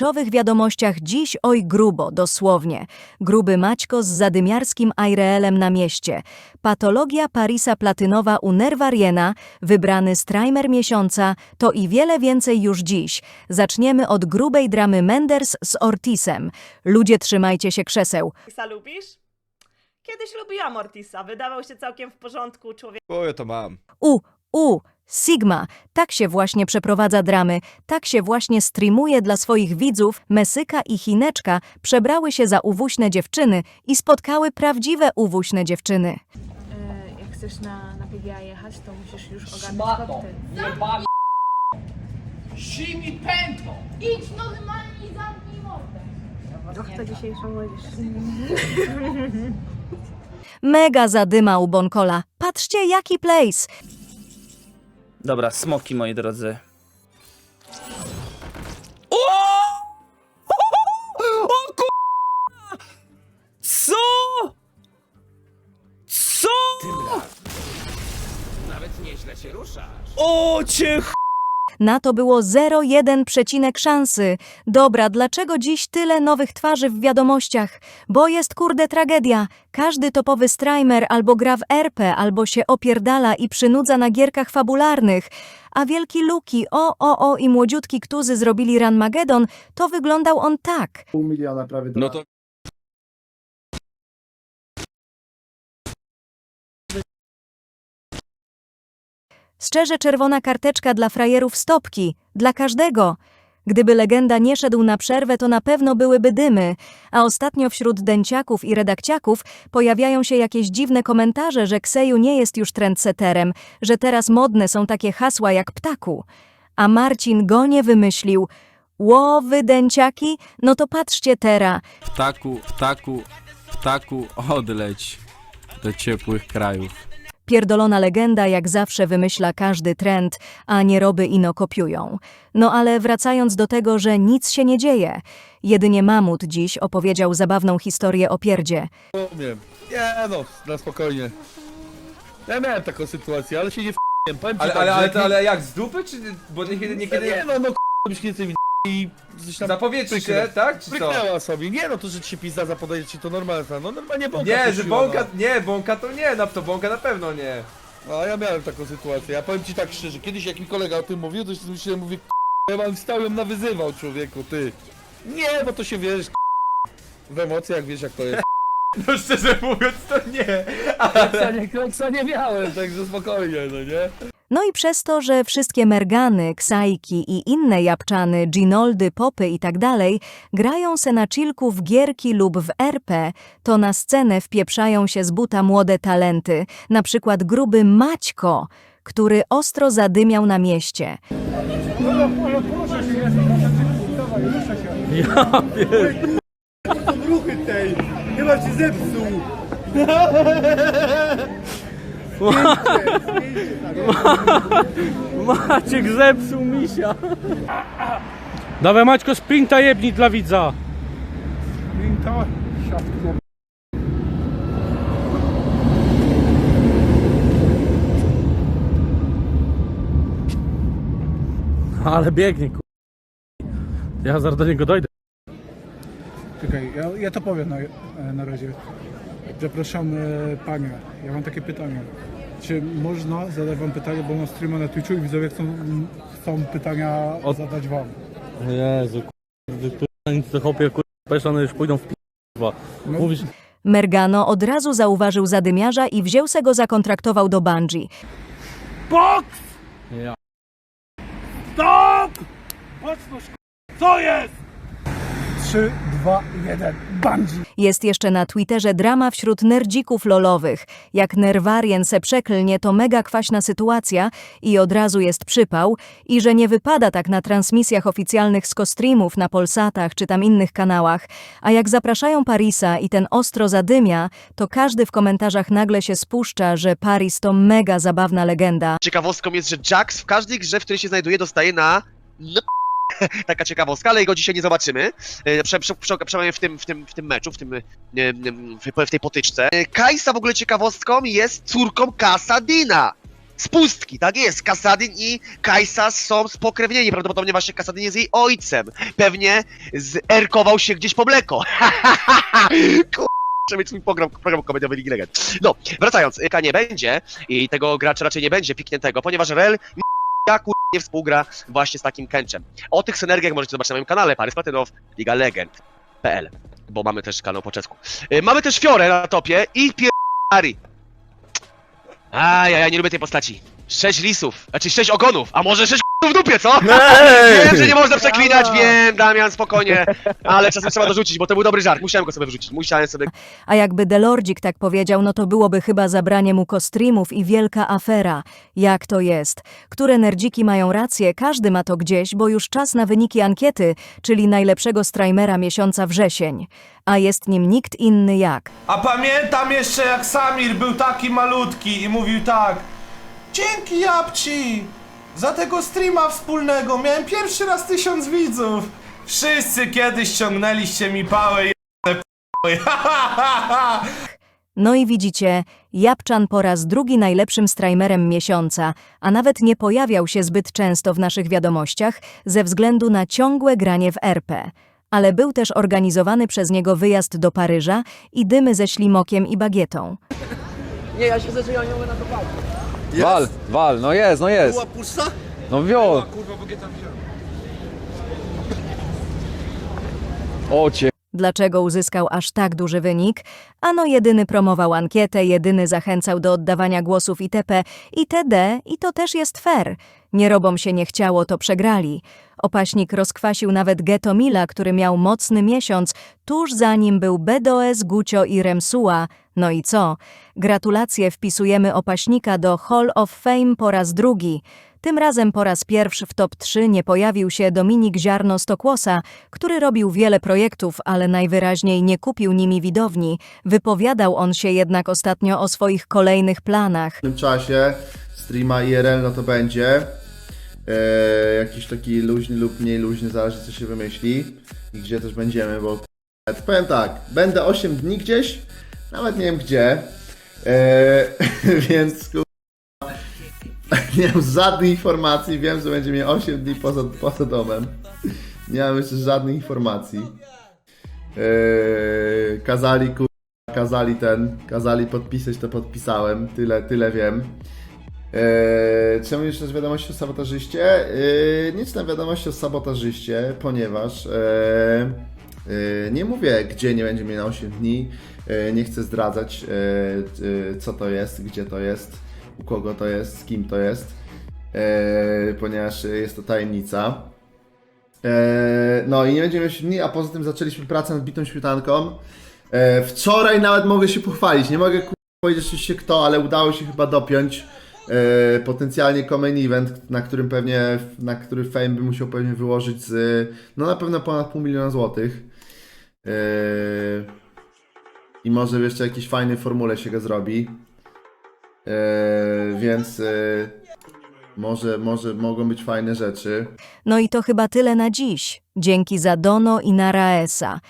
meczowych wiadomościach dziś oj grubo, dosłownie. Gruby Maćko z zadymiarskim Aireelem na mieście. Patologia Parisa Platynowa u Nerwariena, wybrany strajmer miesiąca, to i wiele więcej już dziś. Zaczniemy od grubej dramy Menders z Ortisem. Ludzie trzymajcie się krzeseł. Ortisa lubisz? Kiedyś lubiłam Ortisa, wydawał się całkiem w porządku człowiek. O, ja to mam. U, u, Sigma. Tak się właśnie przeprowadza dramy, tak się właśnie streamuje dla swoich widzów. Mesyka i Chineczka przebrały się za uwuśne dziewczyny i spotkały prawdziwe uwuśne dziewczyny. E, jak chcesz na, na PGA jechać, to musisz już ogarnąć koktajl. jebany Simi pętło! Idź normalnie i zamknij mordę. To dzisiejsza młodzież. Mega zadyma u Bonkola. Patrzcie, jaki place. Dobra, smoki moi drodzy. O ku... Co? Co? Nawet nieźle się ruszasz. O cię ch... Na to było 0,1 przecinek szansy. Dobra, dlaczego dziś tyle nowych twarzy w wiadomościach? Bo jest kurde tragedia. Każdy topowy streamer albo gra w RP, albo się opierdala i przynudza na gierkach fabularnych. A wielki Luki, o, o, o i młodziutki Ktuzy zrobili Ranmagedon, to wyglądał on tak. pół miliona prawie No to... Szczerze czerwona karteczka dla frajerów stopki, dla każdego. Gdyby legenda nie szedł na przerwę, to na pewno byłyby dymy, a ostatnio wśród dęciaków i redakciaków pojawiają się jakieś dziwne komentarze, że Kseju nie jest już trendseterem, że teraz modne są takie hasła jak ptaku. A Marcin go nie wymyślił. Ło, wy dęciaki? No to patrzcie tera. Ptaku, ptaku, ptaku, odleć do ciepłych krajów. Pierdolona legenda jak zawsze wymyśla każdy trend, a nieroby ino kopiują. No ale wracając do tego, że nic się nie dzieje. Jedynie Mamut dziś opowiedział zabawną historię o pierdzie. Rozumiem. Nie no, na spokojnie. Ja miałem taką sytuację, ale się nie f***iem. Powiem ci Ale, tak, ale, że ale, jak ale jak, z dupy, czy... Bo niekiedy, niekiedy... Nie no, no k***a, byś nie i coś tam się, tak, czy co? pryknęła sobie. Nie no, to, że ci się pizza zapodaje ci to normalne, no normalnie bąka Nie, że puściła, bąka, nie, bąka to nie, no to bąka na pewno nie. No, a ja miałem taką sytuację. Ja powiem ci tak szczerze, kiedyś jak mi kolega o tym mówił, to się myślałem, mówię, k***a, ja mam stał ją nawyzywał człowieku, ty. Nie, bo to się wiesz, k***a, w emocjach wiesz jak to jest. No szczerze mówiąc to nie. Kreksa nie, nie miałem, także spokojnie, no nie? No i przez to, że wszystkie mergany, ksajki i inne japczany, ginoldy, popy i tak dalej grają se na chillku w gierki lub w RP, to na scenę wpieprzają się z buta młode talenty, na przykład gruby Maćko, który ostro zadymiał na mieście. Maciek zepsuł misia. Dawaj Maćko, sprinta jebni dla widza. Sprinta, siatko. Ale biegnie, ku... Ja zaraz do niego dojdę. Czekaj, ja, ja to powiem na, na razie. Zapraszam e, panie, ja mam takie pytanie. Czy można zadać wam pytanie, bo mam streama na Twitchu i widzowie chcą, chcą pytania Od- zadać wam. Jezu, ku... nic to chłopie, ku... Peszone już pójdą w p***wa. No, Mówisz, Mergano od razu zauważył zadymiarza i wziął se go zakontraktował do Bungie. BOX! Ja. Stop! Mocno, co jest? 3, 2, 1, Bungie! Jest jeszcze na Twitterze drama wśród nerdzików lolowych. Jak nerwarien se przeklnie, to mega kwaśna sytuacja i od razu jest przypał i że nie wypada tak na transmisjach oficjalnych z streamów na Polsatach czy tam innych kanałach. A jak zapraszają Parisa i ten ostro zadymia, to każdy w komentarzach nagle się spuszcza, że Paris to mega zabawna legenda. Ciekawostką jest, że Jax w każdej grze, w której się znajduje, dostaje na... no Taka ciekawostka, ale jego dzisiaj nie zobaczymy. E, Prze, prze, prze, przynajmniej w tym, w, tym, w tym meczu, w, tym, e, w, w tej potyczce. E, Kajsa w ogóle ciekawostką jest córką Kasadina. z pustki, tak jest. Kasadin i Kajsa są spokrewnieni, prawdopodobnie właśnie Kasadin jest jej ojcem. Pewnie zerkował się gdzieś po mleko. Kurczę, mieć swój program, program komediowy Ligi Legend. No, wracając, K nie będzie i tego gracza raczej nie będzie pikniętego, ponieważ Rel ja kur... nie współgra właśnie z takim Kenczem. O tych synergiach możecie zobaczyć na moim kanale Parys Platynow, Liga Legend.pl, bo mamy też kanał po czesku. Y, Mamy też Fiorę na topie i Pieri. A ja, ja nie lubię tej postaci. Sześć lisów, znaczy sześć ogonów, a może sześć w dupie, co? Wiem, że nie można przeklinać, wiem, Damian, spokojnie, ale czasem trzeba dorzucić, bo to był dobry żart, musiałem go sobie wrzucić, musiałem sobie A jakby Delordzik tak powiedział, no to byłoby chyba zabranie mu kostreamów i wielka afera. Jak to jest? Które nerdziki mają rację, każdy ma to gdzieś, bo już czas na wyniki ankiety, czyli najlepszego streamera miesiąca wrzesień. A jest nim nikt inny jak A pamiętam jeszcze jak Samir był taki malutki i mówił tak Dzięki Japci za tego streama wspólnego miałem pierwszy raz tysiąc widzów Wszyscy kiedyś ściągnęliście mi pałę i No i widzicie, Japczan po raz drugi najlepszym streamerem miesiąca, a nawet nie pojawiał się zbyt często w naszych wiadomościach ze względu na ciągłe granie w RP. Ale był też organizowany przez niego wyjazd do Paryża i dymy ze ślimokiem i bagietą. Wal, wal, no jest, no jest Była pusta? No wio O cię Dlaczego uzyskał aż tak duży wynik? Ano jedyny promował ankietę, jedyny zachęcał do oddawania głosów itp. itd. i to też jest fair. Nie robom się nie chciało, to przegrali. Opaśnik rozkwasił nawet Geto Mila, który miał mocny miesiąc, tuż za nim był BDOS, Gucio i Remsua. No i co? Gratulacje wpisujemy Opaśnika do Hall of Fame po raz drugi. Tym razem po raz pierwszy w top 3 nie pojawił się Dominik Ziarno Stokłosa, który robił wiele projektów, ale najwyraźniej nie kupił nimi widowni. Wypowiadał on się jednak ostatnio o swoich kolejnych planach. W tym czasie streama IRL no to będzie e, jakiś taki luźny lub mniej luźny, zależy co się wymyśli i gdzie też będziemy, bo powiem tak, będę 8 dni gdzieś, nawet nie wiem gdzie, e, więc nie mam żadnych informacji, wiem, że będzie mnie 8 dni poza, poza domem, nie mam jeszcze żadnych informacji. E, kazali kazali ten, kazali podpisać, to podpisałem, tyle, tyle wiem. Eee, jeszcze z wiadomości o sabotażyście? Eee, nie czytam wiadomości o sabotażyście, ponieważ eee, eee, nie mówię, gdzie nie będzie na 8 dni. Eee, nie chcę zdradzać, eee, eee, co to jest, gdzie to jest, u kogo to jest, z kim to jest, eee, ponieważ jest to tajemnica. Eee, no i nie będziemy 8 dni, a poza tym zaczęliśmy pracę nad bitą śmietanką. E, wczoraj nawet mogę się pochwalić. Nie mogę powiedzieć oczywiście kto, ale udało się chyba dopiąć potencjalnie common event, na którym pewnie, na który Fame by musiał pewnie wyłożyć z, no na pewno ponad pół miliona złotych. E, I może w jeszcze jakiejś fajnej formule się go zrobi. E, więc e, może, może mogą być fajne rzeczy. No i to chyba tyle na dziś. Dzięki za Dono i Naraesa.